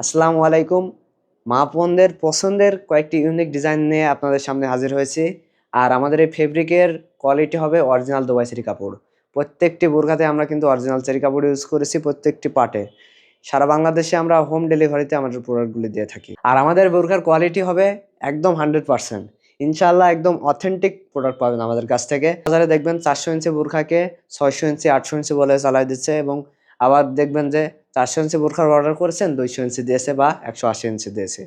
আসসালামু আলাইকুম। মা পছন্দের কয়েকটি ইউনিক ডিজাইন নিয়ে আপনাদের সামনে হাজির হয়েছি। আর আমাদের এই ফেব্রিকের কোয়ালিটি হবে অরিজিনাল দুবাই চেরি কাপড়। প্রত্যেকটি বোরখাতে আমরা কিন্তু অরিজিনাল চেরি কাপড় ইউজ করেছি প্রত্যেকটি পার্টে সারা বাংলাদেশে আমরা হোম ডেলিভারিতে আমাদের প্রোডাক্টগুলি দিয়ে থাকি। আর আমাদের বোরখার কোয়ালিটি হবে একদম হান্ড্রেড পার্সেন্ট ইনশাল্লাহ একদম অথেন্টিক প্রোডাক্ট পাবেন আমাদের কাছ থেকে। বাজারে দেখবেন চারশো ইঞ্চি বোরখাকে ছয়শো ইঞ্চি, আটশো ইঞ্চি বলে চালাই দিচ্ছে এবং আবার দেখবেন যে চারশো ইঞ্চি বোরখার অর্ডার করেছেন, দুইশো ইঞ্চি দিয়েছে বা একশো আশি ইঞ্চি দিয়েছে।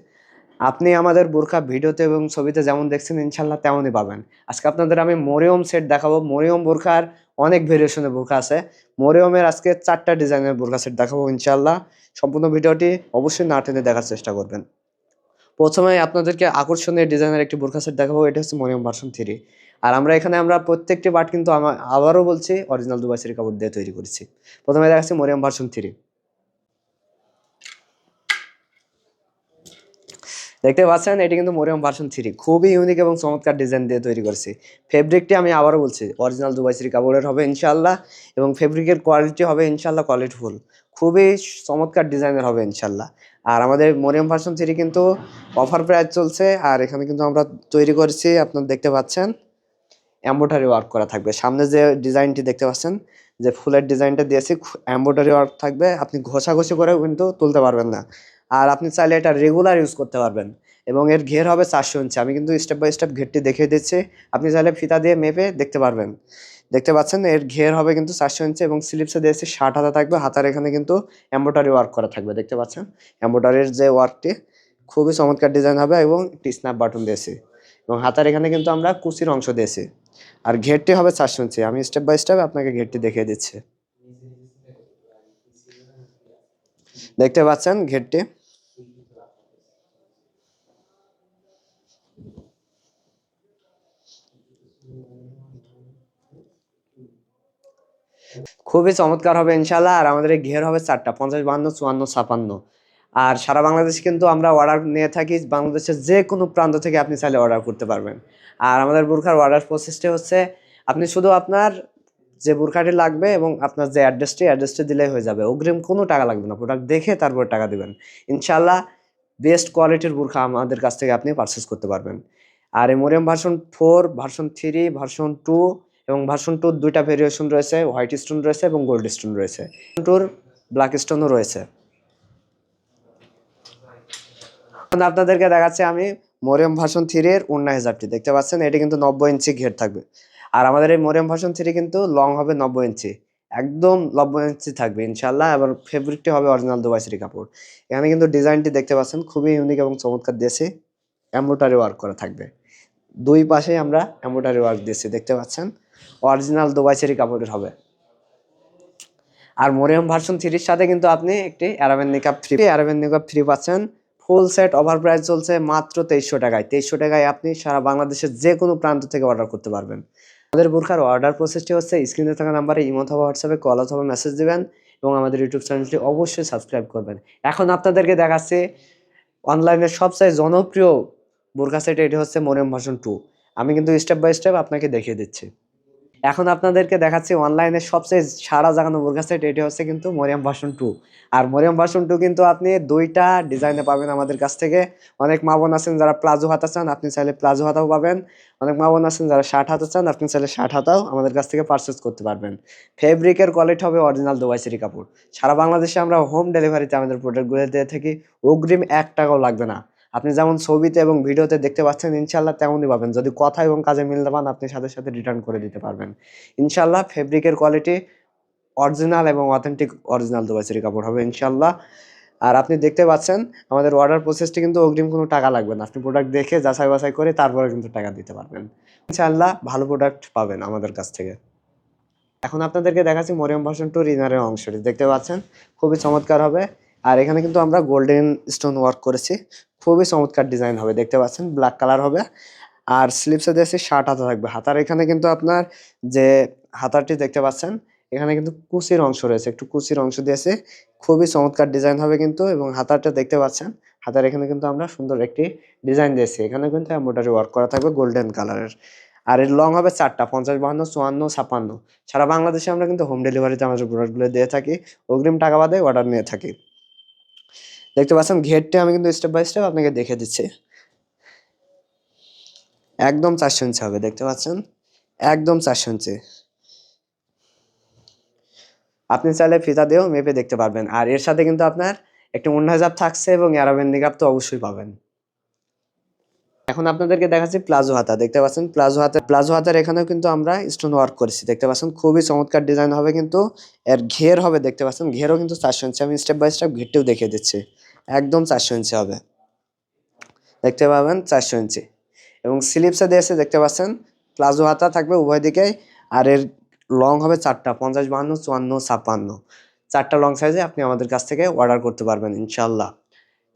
আপনি আমাদের বোরখা ভিডিওতে এবং ছবিতে যেমন দেখছেন ইনশাল্লাহ তেমনই পাবেন। আজকে আপনাদের আমি মরিয়ম সেট দেখাবো। মরিয়ম বোরখার অনেক ভেরিয়েশনের বোরখা আছে। মরিয়মের আজকে চারটা ডিজাইনের বোরখা সেট দেখাবো ইনশাল্লাহ সম্পূর্ণ ভিডিওটি অবশ্যই না টেনে দেখার চেষ্টা করবেন। প্রথমে আপনাদেরকে আকর্ষণীয় ডিজাইনের একটি বোরখা সেট দেখাবো, এটা হচ্ছে মরিয়ম ভার্সন থ্রি আর আমরা এখানে আমরা প্রত্যেকটি পার্ট কিন্তু আবারও বলছি অরিজিনাল দুবাই সেরি কাপড় দিয়ে তৈরি করেছি। প্রথমে দেখাচ্ছি মরিয়ম ভার্সন থ্রি দেখতে পাচ্ছেন, এটি কিন্তু মরিয়ম ভার্সন থ্রি। খুবই ইউনিক এবং চমৎকার ডিজাইন দিয়ে তৈরি করেছি। ফেব্রিকটি আমি আবারও বলছি অরিজিনাল দুবাই সিরি কাপড়ের হবে ইনশাল্লাহ এবং ফেব্রিকের কোয়ালিটি হবে ইনশাল্লাহ কোয়ালিটিফুল খুবই চমৎকার ডিজাইনের হবে ইনশাল্লাহ আর আমাদের মরিয়ম ভার্সন থ্রি কিন্তু অফার প্রাইস চলছে আর এখানে কিন্তু আমরা তৈরি করেছি, আপনারা দেখতে পাচ্ছেন। এম্বোটারি ওয়ার্ক করা থাকবে। সামনে যে ডিজাইনটি দেখতে পাচ্ছেন, যে ফুলের ডিজাইনটা দিয়েছি এম্বোটারি ওয়ার্ক থাকবে। আপনি ঘষাঘষি করেও কিন্তু তুলতে পারবেন না। আর আপনি চাইলে এটা রেগুলার ইউজ করতে পারবেন। এবং এর ঘের হবে চারশো ইঞ্চি। আমি কিন্তু স্টেপ বাই স্টেপ ঘেরটি দেখিয়ে দিচ্ছি। আপনি চাইলে ফিতা দিয়ে মেপে দেখতে পারবেন। দেখতে পাচ্ছেন, এর ঘের হবে কিন্তু চারশো ইঞ্চি এবং স্লিপসে দিয়েছি ষাট হাতা থাকবে। হাতার এখানে কিন্তু এম্বোটারি ওয়ার্ক করা থাকবে। দেখতে পাচ্ছেন এম্বোটারির যে ওয়ার্কটি খুবই চমৎকার ডিজাইন হবে এবং একটি স্ন্যাপ বাটন দিয়েছি। এবং হাতার এখানে কিন্তু আমরা কুচির অংশ দিয়েছি। আর ঘেরটি হবে চারশো ইঞ্চি। আমি স্টেপ বাই স্টেপ আপনাকে ঘেরটি দেখিয়ে দিচ্ছি। দেখতে পাচ্ছেন, ঘেরটি খুবই চমৎকার হবে ইনশাল্লাহ আর আমাদের ঘের হবে চারটা, পঞ্চাশ বান্ন চুয়ান্ন, ছাপান্ন। আর সারা বাংলাদেশে কিন্তু আমরা অর্ডার নিয়ে থাকি, বাংলাদেশের যে কোনো প্রান্ত থেকে আপনি চাইলে অর্ডার করতে পারবেন। আর আমাদের বুরখার অর্ডার প্রসেসটি হচ্ছে, আপনি শুধু আপনার যে বুরখাটি লাগবে এবং আপনার যে অ্যাড্রেসটি অ্যাড্রেসটি দিলেই হয়ে যাবে। অগ্রিম কোনো টাকা লাগবে না প্রোডাক্ট দেখে তারপর টাকা দেবেন। ইনশাল্লাহ বেস্ট কোয়ালিটির বুরখা আমাদের কাছ থেকে আপনি পারচেস করতে পারবেন। আর এই Maryam version four version three version two এবং ভার্সন টুর দুইটা ভেরিয়েশন রয়েছে হোয়াইট স্টোন রয়েছে এবং গোল্ড স্টোন রয়েছে। টুর ব্ল্যাক স্টোনও রয়েছে। এখন আপনাদেরকে দেখাচ্ছি আমি মরিয়াম ভার্সন থ্রি এর উন্না হিসাবটি। দেখতে পাচ্ছেন, এটি কিন্তু নব্বই ইঞ্চি ঘের থাকবে। আর আমাদের এই মরিয়াম ভার্সন থ্রি কিন্তু লং হবে নব্বই ইঞ্চি। একদম নব্বই ইঞ্চি থাকবে ইনশাল্লাহ এবার ফেব্রিকটি হবে অরিজিনাল দুবাই সিরি কাপড়। এখানে কিন্তু ডিজাইনটি দেখতে পাচ্ছেন, খুবই ইউনিক এবং চমৎকার দিয়েছে এম্বোটারি ওয়ার্ক করা থাকবে। দুই পাশেই আমরা এম্বোটারি ওয়ার্ক দিয়েছি, দেখতে পাচ্ছেন। অরিজিনাল দুবাই চেরি কাপড়ের হবে। আর মরিয়াম ভার্সন থ্রির সাথে কিন্তু আপনি একটি অ্যারাবেন নিকাপ থ্রি অ্যারাবেন নিকাপ থ্রি পাচ্ছেন। ফুল সেট ওভার প্রাইস চলছে মাত্র তেইশশো টাকায়। তেইশশো টাকায় আপনি সারা বাংলাদেশের যে কোনো প্রান্ত থেকে অর্ডার করতে পারবেন। আমাদের বোরখার অর্ডার প্রসেসটি হচ্ছে স্ক্রিনে থাকা নাম্বারে ইমো অথবা হোয়াটসঅ্যাপে কল অথবা মেসেজ দেবেন এবং আমাদের ইউটিউব চ্যানেলটি অবশ্যই সাবস্ক্রাইব করবেন। এখন আপনাদেরকে দেখাচ্ছে অনলাইনের সবচেয়ে জনপ্রিয় বোরখা সেট এটি হচ্ছে মরিয়াম ভার্সন টু। আমি কিন্তু স্টেপ বাই স্টেপ আপনাকে দেখিয়ে দিচ্ছি। এখন আপনাদেরকে দেখাচ্ছি অনলাইনে সবচেয়ে সারা জাগানো বোরখা সেট, এটি হচ্ছে কিন্তু মরিয়াম ভার্সন টু। আর মরিয়াম ভার্সন টু কিন্তু আপনি দুইটা ডিজাইনে পাবেন আমাদের কাছ থেকে। অনেক মা বোন আছেন যারা প্লাজো হাতা চান, আপনি চাইলে প্লাজো হাতাও পাবেন। অনেক মা বোন আছেন যারা শার্ট হাতা চান, আপনি চাইলে শার্ট হাতাও আমাদের কাছ থেকে পারচেস করতে পারবেন। ফেব্রিকের কোয়ালিটি হবে অরিজিনাল দুবাই সিরি কাপড়। সারা বাংলাদেশে আমরা হোম ডেলিভারিতে আমাদের প্রোডাক্টগুলো দিয়ে থাকি। অগ্রিম এক টাকাও লাগবে না। আপনি যেমন ছবিতে এবং ভিডিওতে দেখতে পাচ্ছেন ইনশাল্লাহ তেমনই পাবেন। যদি কথা এবং কাজে মিলতে পান, আপনি সাথে সাথে রিটার্ন করে দিতে পারবেন। ইনশাল্লাহ ফেব্রিকের কোয়ালিটি অরিজিনাল এবং অথেন্টিক অরিজিনাল দুবাইসেরি কাপড় হবে ইনশাল্লাহ আর আপনি দেখতে পাচ্ছেন, আমাদের অর্ডার প্রসেসটি কিন্তু অগ্রিম কোনো টাকা লাগবে না। আপনি প্রোডাক্ট দেখে যাচাই বাছাই করে তারপরে কিন্তু টাকা দিতে পারবেন। ইনশাল্লাহ ভালো প্রোডাক্ট পাবেন আমাদের কাছ থেকে। এখন আপনাদেরকে দেখাচ্ছি মরিয়াম ভার্সন টুর ইনারের অংশটি। দেখতে পাচ্ছেন, খুবই চমৎকার হবে। আর এখানে কিন্তু আমরা গোল্ডেন স্টোন ওয়ার্ক করেছি। খুবই চমৎকার ডিজাইন হবে, দেখতে পাচ্ছেন? ব্ল্যাক কালার হবে। আর স্লিপসে দিয়েছি শার্ট হাতা থাকবে। হাতার এখানে কিন্তু আপনার যে হাতারটি দেখতে পাচ্ছেন, এখানে কিন্তু কুচির অংশ রয়েছে। একটু কুচির অংশ দিয়েছে। খুবই চমৎকার ডিজাইন হবে কিন্তু এবং হাতারটা দেখতে পাচ্ছেন? হাতার এখানে কিন্তু আমরা সুন্দর একটি ডিজাইন দিয়েছি। এখানে কিন্তু এম্বোটারি ওয়ার্ক করা থাকবে গোল্ডেন কালারের আর এর লং হবে চারটা, পঞ্চাশ, বাহান্ন, চুয়ান্ন ছাপান্ন সারা বাংলাদেশে আমরা কিন্তু হোম ডেলিভারিতে আমাদের প্রোডাক্টগুলো দিয়ে থাকি। অগ্রিম টাকা বাদে অর্ডার নিয়ে থাকি। দেখতে পাচ্ছেন, ঘেরটা আমি কিন্তু স্টেপ বাই স্টেপ আপনাকে দেখে দিচ্ছি। একদম চারশো ইঞ্চি হবে, দেখতে পাচ্ছেন? একদম চারশো ইঞ্চি। আপনি চাইলে ফিতা দিয়েও মেপে দেখতে পারবেন। আর এর সাথে কিন্তু আপনার একটি মুন্না হিজাব থাকছে এবং অ্যারাবেন নিকাপ তো অবশ্যই পাবেন। এখন আপনাদেরকে দেখাচ্ছি প্লাজো হাতা, দেখতে পাচ্ছেন? প্লাজো হাতের প্লাজো হাতের এখানেও কিন্তু আমরা স্টোন ওয়ার্ক করেছি, দেখতে পাচ্ছেন? খুবই চমৎকার ডিজাইন হবে কিন্তু, এর ঘের হবে, দেখতে পাচ্ছেন? ঘেরও কিন্তু চারশো ইঞ্চি, আমি স্টেপ বাই স্টেপ ঘেরটিও দেখিয়ে দিচ্ছি। একদম চারশো ইঞ্চি হবে। দেখতে পাবেন চারশো ইঞ্চি। এবং স্লিপসে দিয়েছে, দেখতে পাচ্ছেন? প্লাজো হাতা থাকবে উভয় দিকে আর এর লং হবে চারটা, পঞ্চাশ বাহান্ন, চুয়ান্ন, ছাপ্পান্ন। চারটা লং সাইজে আপনি আমাদের কাছ থেকে অর্ডার করতে পারবেন ইনশাল্লাহ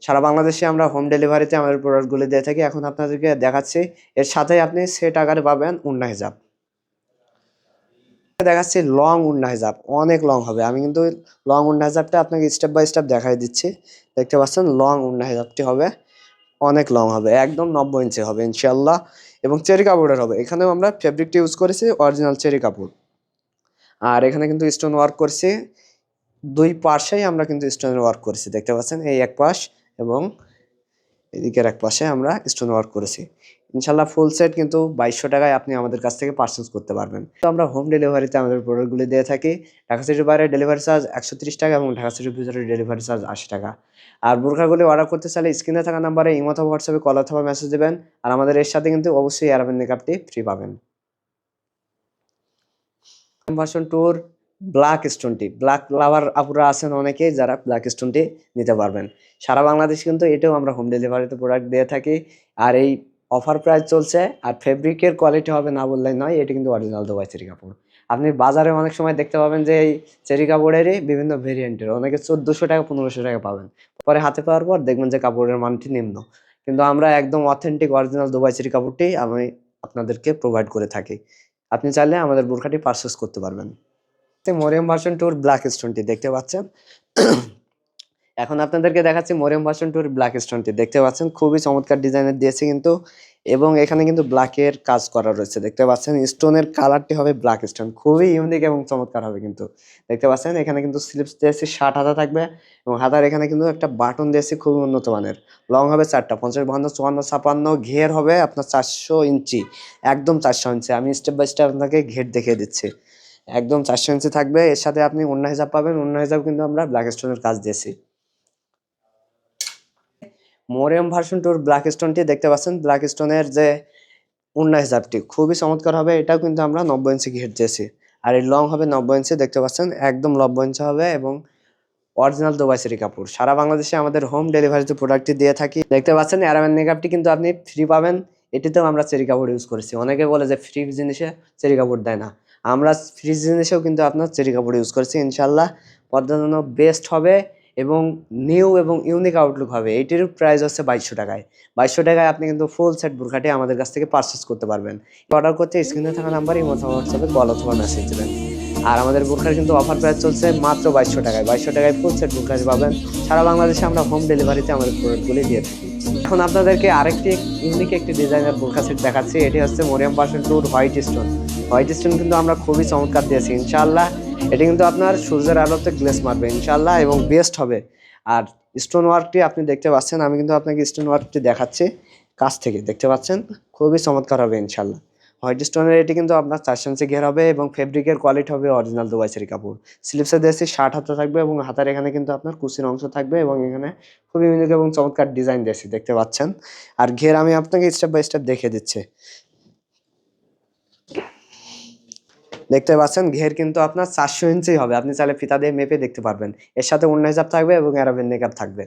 সারা বাংলাদেশে আমরা হোম ডেলিভারিতে আমাদের প্রোডাক্টগুলি দিয়ে থাকি। এখন আপনাদেরকে দেখাচ্ছি, এর সাথে আপনি সেট আকারে পাবেন উন্না হিজাব দেখাচ্ছি লং উন্না হিজাব অনেক লং হবে। আমি কিন্তু লং উন্না হিজাবটা আপনাকে স্টেপ বাই স্টেপ দেখাই দিচ্ছি। দেখতে পাচ্ছেন লং উন্না হিজাবটি হবে, অনেক লং হবে, একদম নব্বই ইঞ্চি হবে ইনশাল্লাহ এবং চেরি কাপড়ের হবে, এখানেও আমরা ফেব্রিকটি ইউজ করেছি অরিজিনাল চেরি কাপড়। আর এখানে কিন্তু স্টোন ওয়ার্ক করছি, দুই পাশেই আমরা কিন্তু স্টোনের ওয়ার্ক করেছি, দেখতে পাচ্ছেন, এই এক পাশ এবং এদিকের এক পাশে আমরা স্টোন ওয়ার্ক করেছি। ইনশাল্লাহ ফুল সেট কিন্তু বাইশশো টাকায় আপনি আমাদের কাছ থেকে পারচেস করতে পারবেন। তো আমরা হোম ডেলিভারিতে আমাদের প্রোডাক্টগুলি দিয়ে থাকি। ঢাকা সিটির বাইরে ডেলিভারি চার্জ একশো ত্রিশ টাকা এবং ঢাকা সিটির ভিতরে ডেলিভারি চার্জ আশি টাকা। আর বোরখাগুলি অর্ডার করতে চাইলে স্ক্রিনে থাকা নাম্বারে ইমো অথবা হোয়াটসঅ্যাপে কল অথবা মেসেজ দেবেন। আর আমাদের এর সাথে কিন্তু অবশ্যই অ্যারাবেন মেকআপটি ফ্রি পাবেন। ভার্সন টুর ব্ল্যাক স্টোনটি ব্ল্যাক লাভার আপুরা আছেন অনেকেই যারা ব্ল্যাক স্টোনটি নিতে পারবেন। সারা বাংলাদেশ কিন্তু এটাও আমরা হোম ডেলিভারিতে প্রোডাক্ট দিয়ে থাকি। আর এই অফার প্রাইস চলছে আর ফেব্রিকের কোয়ালিটি হবে না বললে নয়, এটি কিন্তু অরিজিনাল দুবাই চেরি কাপড়। আপনি বাজারে অনেক সময় দেখতে পাবেন যে এই চেরি কাপড়েরই বিভিন্ন ভেরিয়েন্টের অনেকে চোদ্দোশো টাকা, পনেরোশো টাকা পাবেন। পরে হাতে পাওয়ার পর দেখবেন যে কাপড়ের মানটি নিম্ন। কিন্তু আমরা একদম অথেন্টিক অরিজিনাল দুবাই চেরি কাপড়টি আমি আপনাদেরকে প্রোভাইড করে থাকি। আপনি চাইলে আমাদের বোরখাটি পারচেস করতে পারবেন। মরিয়াম ভার্সন টুর ব্ল্যাক স্টোনটি দেখতে পাচ্ছেন। এখন আপনাদেরকে দেখাচ্ছি মরিয়াম ভার্সন টুর ব্ল্যাক স্টোনটি। দেখতে পাচ্ছেন, খুবই চমৎকার ডিজাইনের দিয়েছে কিন্তু, এবং এখানে কিন্তু ব্ল্যাকের কাজ করা রয়েছে। দেখতে পাচ্ছেন স্টোনের কালারটি হবে ব্ল্যাক স্টোন খুবই ইউনিক এবং চমৎকার হবে কিন্তু। দেখতে পাচ্ছেন, এখানে কিন্তু স্লিপস দিয়েছি ষাট হাতা থাকবে, এবং হাতার এখানে কিন্তু একটা বাটন দিয়েছি, খুবই উন্নত মানের। লং হবে চারটা, পঞ্চাশ, বাহান্ন, চুয়ান্ন, ছাপান্ন, ঘের হবে আপনার চারশো ইঞ্চি, একদম চারশো ইঞ্চি। আমি স্টেপ বাই স্টেপ আপনাকে ঘের দেখিয়ে দিচ্ছি। একদম চারশো ইঞ্চি থাকবে, এর সাথে আপনি অন্য হিসাব পাবেন, অন্য হিসাব কিন্তু আমরা ব্ল্যাক স্টোনের কাজ দিয়েছি। মোরিয়াম ভার্সন টুর ব্ল্যাক স্টোনটি দেখতে পাচ্ছেন। ব্ল্যাক স্টোনের যে উন্না হিসাবটি খুবই চমৎকার হবে। এটাও কিন্তু আমরা নব্বই ইঞ্চি ঘের দিয়েছি। আর এই লং হবে নব্বই ইঞ্চি দেখতে পাচ্ছেন। একদম নব্বই ইঞ্চি হবে এবং অরিজিনাল দুবাই সেরি কাপড়। সারা বাংলাদেশে আমাদের হোম ডেলিভারিতে প্রোডাক্টটি দিয়ে থাকি, দেখতে পাচ্ছেন অ্যারামেন মেকআপটি কিন্তু আপনি ফ্রি পাবেন। এটিতেও আমরা চেরি কাপড় ইউজ করেছি। অনেকে বলে যে ফ্রি জিনিসে চেরি কাপড় দেয় না। আমরা ফ্রি জিনিসেও কিন্তু আপনার চেরি কাপড় ইউজ করেছি। ইনশাল্লাহ পর্দার জন্য বেস্ট হবে। এবং নিউ এবং ইউনিক আউটলুক হবে এইটির প্রাইস হচ্ছে বাইশশো টাকায়। বাইশশো টাকায় আপনি কিন্তু ফুল সেট বুরখাটি আমাদের কাছ থেকে পারচেস করতে পারবেন। অর্ডার করতে স্ক্রিনে থাকা নাম্বার ইমো হোয়াটসঅ্যাপে কল অথবা মেসেজ দেবেন। আর আমাদের বুরখার কিন্তু অফার প্রাইস চলছে মাত্র বাইশশো টাকায়। বাইশশো টাকায় ফুল সেট বুরখাটি পাবেন। সারা বাংলাদেশে আমরা হোম ডেলিভারিতে আমাদের প্রোডাক্টগুলি দিয়ে থাকি। এখন আপনাদেরকে আরেকটি ইউনিক একটি ডিজাইনের বোরখা সেট দেখাচ্ছি। এটি হচ্ছে মরিয়াম পার্সেন্ট টুর হোয়াইট স্টোন। হোয়াইট স্টোন কিন্তু আমরা খুবই চমৎকার দিয়েছি। ইনশাআল্লাহ এটি কিন্তু আপনার সূর্যের আলোতে গ্লেস মারবে ইনশাল্লাহ এবং বেস্ট হবে। আর স্টোন ওয়ার্কটি আপনি দেখতে পাচ্ছেন, আমি কিন্তু আপনাকে স্টোন ওয়ার্কটি দেখাচ্ছি কাছ থেকে, দেখতে পাচ্ছেন? খুবই চমৎকার হবে ইনশাল্লাহ হোয়াইট স্টোনের এটি কিন্তু আপনার চার সেন্সে ঘের হবে এবং ফেব্রিকের কোয়ালিটি হবে অরিজিনাল দুবাই সেরি কাপড়। স্লিপসে দিয়েছি ষাট হাতে থাকবে এবং হাতার এখানে কিন্তু আপনার কুচির অংশ থাকবে এবং এখানে খুবই ইউনিক এবং চমৎকার ডিজাইন দিয়েছি, দেখতে পাচ্ছেন? আর ঘের আমি আপনাকে স্টেপ বাই স্টেপ দেখে দিচ্ছি। দেখতে পাচ্ছেন, ঘের কিন্তু আপনার চারশো ইঞ্চি হবে। আপনি চাইলে ফিতা দিয়ে মেপে দেখতে পারবেন। এর সাথে অন্য হিসাব থাকবে এবং অ্যারাবেন মেকআপ থাকবে।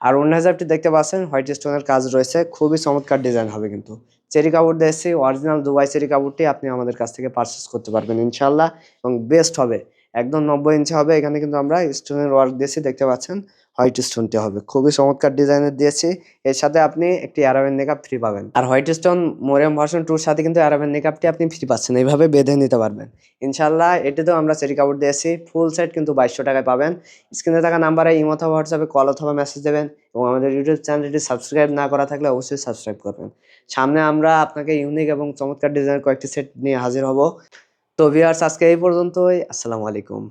আর অন্য হিসাবটি দেখতে পাচ্ছেন, হোয়াইট স্টোনের কাজ রয়েছে। খুবই চমৎকার ডিজাইন হবে কিন্তু। চেরি কাপড় দিয়েছি অরিজিনাল দুবাই চেরি কাপড়টি আপনি আমাদের কাছ থেকে পারচেস করতে পারবেন ইনশাল্লাহ এবং বেস্ট হবে। একদম নব্বই ইঞ্চি হবে। এখানে কিন্তু আমরা স্টোনের ওয়ার্ক দিয়েছি, দেখতে পাচ্ছেন। হোয়াইট স্টোনটি হবে। খুবই চমৎকার ডিজাইনের দিয়েছি। এর সাথে আপনি একটি অ্যারাবেন মেকআপ ফ্রি পাবেন। আর হোয়াইট স্টোন মোরিয়াম ভার্সন টুর সাথে কিন্তু অ্যারাবেন মেকআপটি আপনি ফ্রি পাচ্ছেন। এইভাবে বেঁধে নিতে পারবেন। ইনশাল্লাহ এটিতেও আমরা চেরি কাপড় দিয়েছি। ফুল সেট কিন্তু বাইশশো টাকায় পাবেন। স্ক্রিনে থাকা নাম্বারে ইমো অথবা হোয়াটসঅ্যাপে কল অথবা মেসেজ দেবেন এবং আমাদের ইউটিউব চ্যানেলটি সাবস্ক্রাইব না করা থাকলে অবশ্যই সাবস্ক্রাইব করবেন। সামনে আমরা আপনাকে ইউনিক এবং চমৎকার ডিজাইনের কয়েকটি সেট নিয়ে হাজির হব। তো ভিউয়ার্স আজকে এই পর্যন্তই। আসসালামু আলাইকুম।